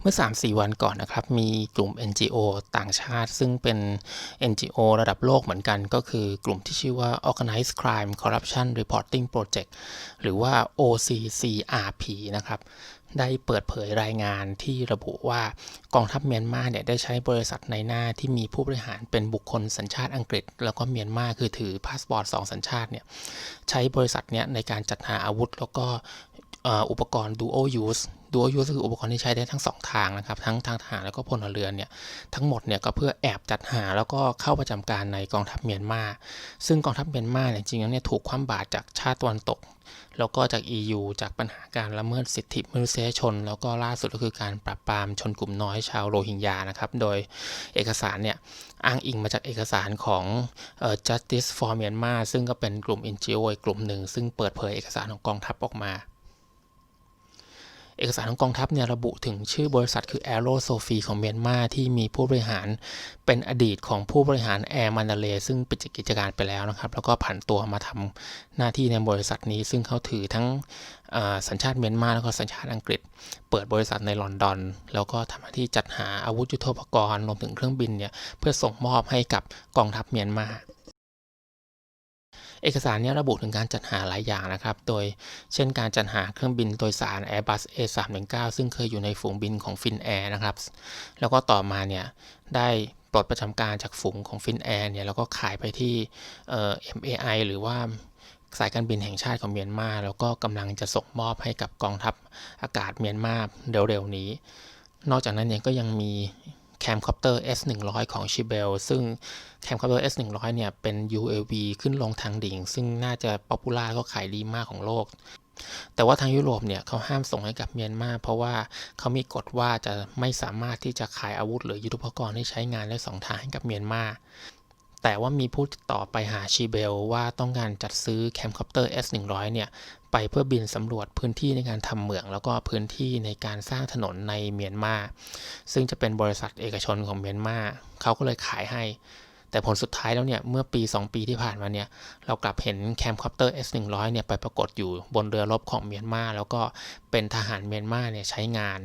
เมื่อ 3-4 วันก่อนนะครับ มีกลุ่ม NGO ต่างชาติ ซึ่งเป็น NGO ระดับโลกเหมือนกัน ก็คือกลุ่มที่ชื่อว่า Organized Crime Corruption Reporting Project หรือว่า OCCRP นะครับ ได้เปิดเผยรายงานที่ระบุว่ากองทัพเมียนมาเนี่ยได้ใช้บริษัทในหน้าที่มีผู้บริหารเป็นบุคคลสัญชาติอังกฤษ แล้วก็เมียนมาคือถือพาสปอร์ตสองสัญชาติเนี่ยใช้บริษัทเนี้ยในการจัดหาอาวุธแล้วก็อุปกรณ์ dual use dual use คืออุปกรณ์ที่ใช้ได้ทั้งสองทางนะครับ ทั้งทางทหารแล้วก็พลเรือนเนี่ยทั้งหมดเนี่ยก็เพื่อแอบจัดหาแล้วก็เข้าประจำการในกองทัพเมียนมาซึ่งกองทัพเมียนมาเนี่ยจริงๆแล้วเนี่ยถูกคว่ำบาตรจากชาติตะวันตก แล้วก็จาก EU จากปัญหาการละเมิดสิทธิมนุษยชน แล้วก็ล่าสุดก็คือการปราบปรามชนกลุ่มน้อยชาวโรฮิงญานะครับโดยเอกสารเนี่ยอ้างอิงมาจากเอกสารของ Justice for Myanmar ซึ่งก็เป็นกลุ่ม NGO กลุ่มหนึ่งซึ่งเปิดเผยเอกสารของกองทัพออกมา เอกสารของกองทัพเนี่ยระบุถึงชื่อบริษัทคือ a อโรโซฟีของเมียนมาที่มีผู้บริหารเป็นอดีตของผู้บริหารแอร์มันดาเลซึ่งปิดกิจการไปแล้วนะครับ แล้วก็ผันตัวมาทำหน้าที่ในบริษัทนี้ ซึ่งเขาถือทั้งสัญชาติเมียนมาแล้วก็สัญชาติอังกฤษ เปิดบริษัทในลอนดอน แล้วก็ทำหน้าที่จัดหาอาวุธยุทโธปกรณ์รวมถึงเครื่องบินเนี่ยเพื่อส่งมอบให้กับกองทัพเมียนมา เอกสารนี้ระบุถึงการจัดหาหลายอย่างนะครับ โดยเช่นการจัดหาเครื่องบินโดยสาร Airbus A319 ซึ่งเคยอยู่ในฝูงบินของฟินแอร์นะครับ แล้วก็ต่อมาเนี่ยได้ปลดประจำการจากฝูงของฟินแอร์เนี่ยแล้วก็ขายไปที่ MAI หรือว่าสายการบินแห่งชาติของเมียนมา แล้วก็กำลังจะส่งมอบให้กับกองทัพอากาศเมียนมาเร็วๆนี้ นอกจากนั้นเนี่ยก็ยังมี แคมคอปเตอร์ S100 ของชิเบลซึ่งแคมคอปเตอร์ S100 เนี่ยเป็น UAV ขึ้นลงทางดิ่ง ซึ่งน่าจะป๊อปปูล่าก็ขายดีมากของโลก แต่ว่าทางยุโรปเนี่ยเขาห้ามส่งให้กับเมียนมาเพราะว่าเขามีกฎว่าจะไม่สามารถที่จะขายอาวุธหรือยุทโธปกรณ์ที่ใช้งานได้สองทางให้กับเมียนมา แต่ว่ามีผู้ติดต่อไปหาชีเบลว่าต้องการจัดซื้อแคมคอปเตอร์ S100 เนี่ยไปเพื่อบินสำรวจพื้นที่ในการทำเหมือง แล้วก็พื้นที่ในการสร้างถนนในเมียนมาซึ่งจะเป็นบริษัทเอกชนของเมียนมาเขาก็เลยขายให้ แต่ผลสุดท้ายแล้วเนี่ยเมื่อปี 2 ปีที่ผ่านมาเนี่ยเรากลับเห็นแคมคอปเตอร์ S100 เนี่ยไปปรากฏอยู่บนเรือรบของเมียนมาแล้วก็เป็นทหารเมียนมาเนี่ยใช้งาน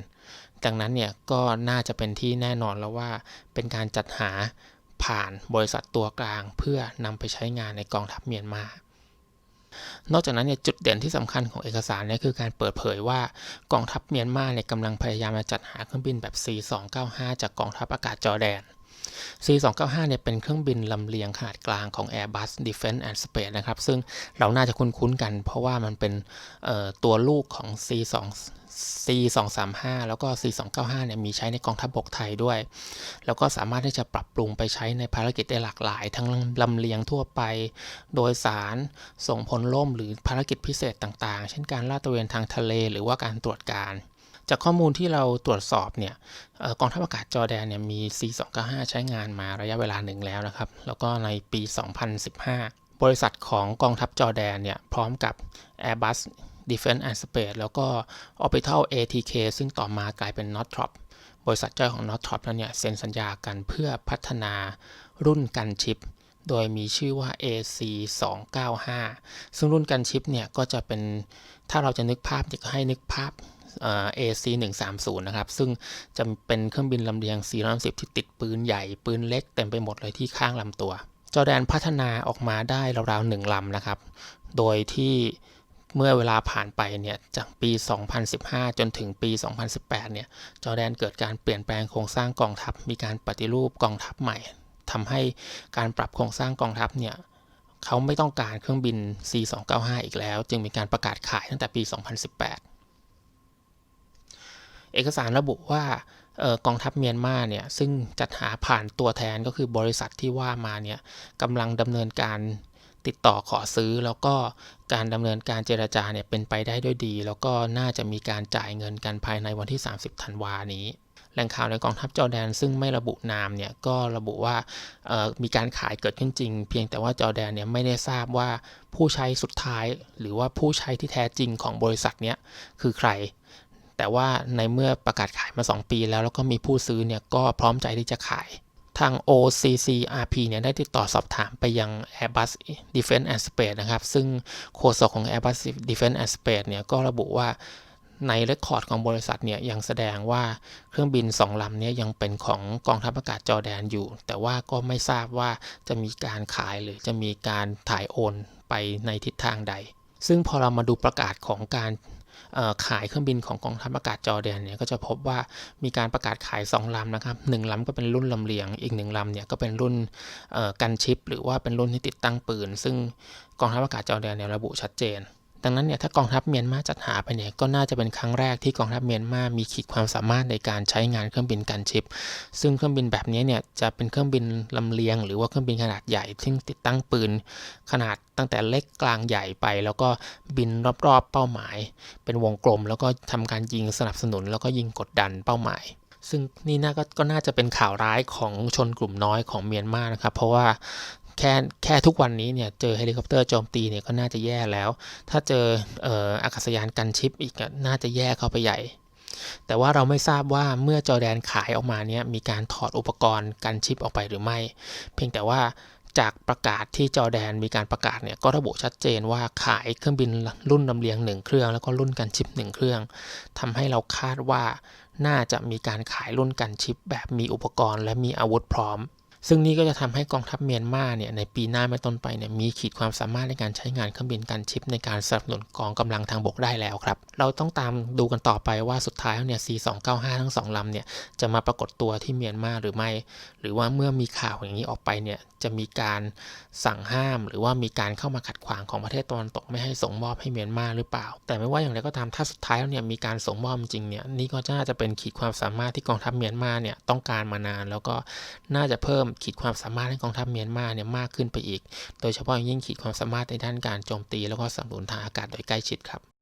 ดังนั้นเนี่ยก็น่าจะเป็นที่แน่นอนแล้วว่าเป็นการจัดหา ผ่านบริษัทตัวกลาง เพื่อนำไปใช้งานในกองทัพเมียนมา นอกจากนั้นเนี่ยจุดเด่นที่สำคัญของเอกสารเนี่ยคือการเปิดเผยว่ากองทัพเมียนมาเนี่ยกำลังพยายามจะจัดหาเครื่องบินแบบ C295 จากกองทัพอากาศจอร์แดน C295 เนี่ยเป็นเครื่องบินลำเลียงขนาดกลางของ Airbus Defence and Space นะครับ ซึ่งเราน่าจะคุ้นๆกัน เพราะว่ามันเป็นตัวลูกของ C2 C235 แล้วก็ C295 เนี่ยมีใช้ในกองทัพบกไทยด้วย แล้วก็สามารถที่จะปรับปรุงไปใช้ในภารกิจได้หลากหลาย ทั้งลำเลียงทั่วไป โดยสารส่งพลล่มหรือภารกิจพิเศษต่างๆ เช่นการลาดตระเวนทางทะเลหรือว่าการตรวจการ จากข้อมูลที่เราตรวจสอบเนี่ยกองทัพอากาศจอแดนเนี่ยมี C295 ใช้งานมาระยะเวลาหนึ่งแล้วนะครับ แล้วก็ในปี 2015 บริษัทของกองทัพจอแดนเนี่ยพร้อมกับ Airbus Defense and Space แล้วก็ Orbital ATK ซึ่งต่อมากลายเป็น Northrop บริษัทเจ้าของ Northrop นั้นเนี่ยเซ็นสัญญากันเพื่อพัฒนารุ่นกันชิป โดยมีชื่อว่า AC 295ซึ่งรุ่นกันชิปเนี่ยก็จะเป็นถ้าเราจะนึกภาพจะให้นึกภาพ AC 130นะครับ ซึ่งจะเป็นเครื่องบินลำเลียง 410 ที่ติดปืนใหญ่ ปืนเล็กเต็มไปหมดเลยที่ข้างลำตัว จอแดนพัฒนาออกมาได้ราวๆหนึ่งลำนะครับ โดยที่เมื่อเวลาผ่านไปเนี่ยจากปี 2015 จนถึงปี 2018 เนี่ย จอแดนเกิดการเปลี่ยนแปลงโครงสร้างกองทัพ มีการปฏิรูปกองทัพใหม่ทำให้การปรับโครงสร้างกองทัพเนี่ยเขาไม่ต้องการเครื่องบิน C295 อีกแล้ว จึงมีการประกาศขายตั้งแต่ปี 2018 เอกสารระบุว่ากองทัพเมียนมาเนี่ยซึ่งจัดหาผ่านตัวแทนก็คือบริษัทที่ว่ามาเนี่ยกำลังดำเนินการติดต่อขอซื้อแล้วก็การดำเนินการเจรจาเนี่ยเป็นไปได้ด้วยดี แล้วก็น่าจะมีการจ่ายเงินกันภายในวันที่ 30 ธันวานี้แหล่งข่าวในกองทัพจอแดน ซึ่งไม่ระบุนามเนี่ยก็ระบุว่ามีการขายเกิดขึ้นจริง เพียงแต่ว่าจอแดนเนี่ยไม่ได้ทราบว่าผู้ใช้สุดท้าย หรือว่าผู้ใช้ที่แท้จริงของบริษัทเนี้ยคือใคร แต่ว่าในเมื่อประกาศขายมา 2 ปีแล้ว แล้วก็มีผู้ซื้อเนี่ยก็พร้อมใจที่จะขาย ทาง OCCRP เนี่ยได้ติดต่อสอบถามไปยัง Airbus Defence and Space นะครับ ซึ่งโฆษกของ Airbus Defence and Space เนี่ยก็ระบุว่าในเรคคอร์ดของบริษัทเนี่ยยังแสดงว่าเครื่องบินสองลำเนี้ยังเป็นของกองทัพอากาศจอร์แดนอยู่ แต่ว่าก็ไม่ทราบว่าจะมีการขายหรือจะมีการถ่ายโอนไปในทิศทางใด ซึ่งพอเรามาดูประกาศของการ ขายเครื่องบินของกองทัพอากาศจอร์แดนเนี่ยก็จะพบว่ามีการประกาศขาย 2ลำนะครับหนึ่งลำก็เป็นรุ่นลำเลียง อีกหนึ่งลำเนี่ยก็เป็นรุ่นกันชิป หรือว่าเป็นรุ่นที่ติดตั้งปืน ซึ่งกองทัพอากาศจอร์แดนเนี่ยระบุชัดเจน ดังนั้นเนี่ยถ้ากองทัพเมียนมาจัดหาไปเนี่ยก็น่าจะเป็นครั้งแรกที่กองทัพเมียนมามีขีดความสามารถในการใช้งานเครื่องบินกันชิป ซึ่งเครื่องบินแบบนี้เนี่ยจะเป็นเครื่องบินลำเลียง หรือว่าเครื่องบินขนาดใหญ่ที่ติดตั้งปืนขนาดตั้งแต่เล็กกลางใหญ่ไป แล้วก็บินรอบๆเป้าหมาย เป็นวงกลม แล้วก็ทำการยิงสนับสนุน แล้วก็ยิงกดดันเป้าหมายซึ่งนี่น่าก็ก็น่าจะเป็นข่าวร้ายของชนกลุ่มน้อยของเมียนมานะครับ เพราะว่า แค่แค่ทุกวันนี้เนี่ยเจอเฮลิคอปเตอร์โจมตีเนี่ยก็น่าจะแย่แล้ว ถ้าเจอเอออากาศยานกันชิปอีกน่าจะแย่เข้าไปใหญ่ แต่ว่าเราไม่ทราบว่าเมื่อจอแดนขายออกมาเนี่ยมีการถอดอุปกรณ์กันชิปออกไปหรือไม่ เพียงแต่ว่าจากประกาศที่จอแดนมีการประกาศเนี่ยก็ระบุชัดเจนว่าขายเครื่องบินรุ่นลำเลียงหนึ่งเครื่อง แล้วก็รุ่นกันชิปหนึ่งเครื่องทำให้เราคาดว่าน่าจะมีการขายรุ่นกันชิปแบบมีอุปกรณ์และมีอาวุธพร้อม ซึ่งนี่ก็จะทำให้กองทัพเมียนมาเนี่ยในปีหน้าเป็นต้นไปเนี่ยมีขีดความสามารถในการใช้งานเครื่องบินกันชิป ในการสนับสนุนกองกำลังทางบกได้แล้วครับ เราต้องตามดูกันต่อไปว่าสุดท้ายแล้วเนี่ย C295 ทั้งสองลำเนี่ยจะมาปรากฏตัวที่เมียนมาหรือไม่ หรือว่าเมื่อมีข่าวอย่างนี้ออกไปเนี่ยจะมีการสั่งห้าม หรือว่ามีการเข้ามาขัดขวางของประเทศตะวันตกไม่ให้ส่งมอบให้เมียนมาหรือเปล่า แต่ไม่ว่าอย่างไรก็ตามถ้าสุดท้ายแล้วเนี่ยมีการส่งมอบจริงเนี่ยนี่ก็น่าจะเป็นขีดความสามารถที่กองทัพเมียนมาเนี่ยต้องการมานาน แล้วก็น่าจะเพิ่มขีดความสามารถให้กองทัพเมียนมาเนี่ยมากขึ้นไปอีก โดยเฉพาะยิ่งขีดความสามารถในด้านการโจมตี แล้วก็สนับสนุนทางอากาศโดยใกล้ชิดครับ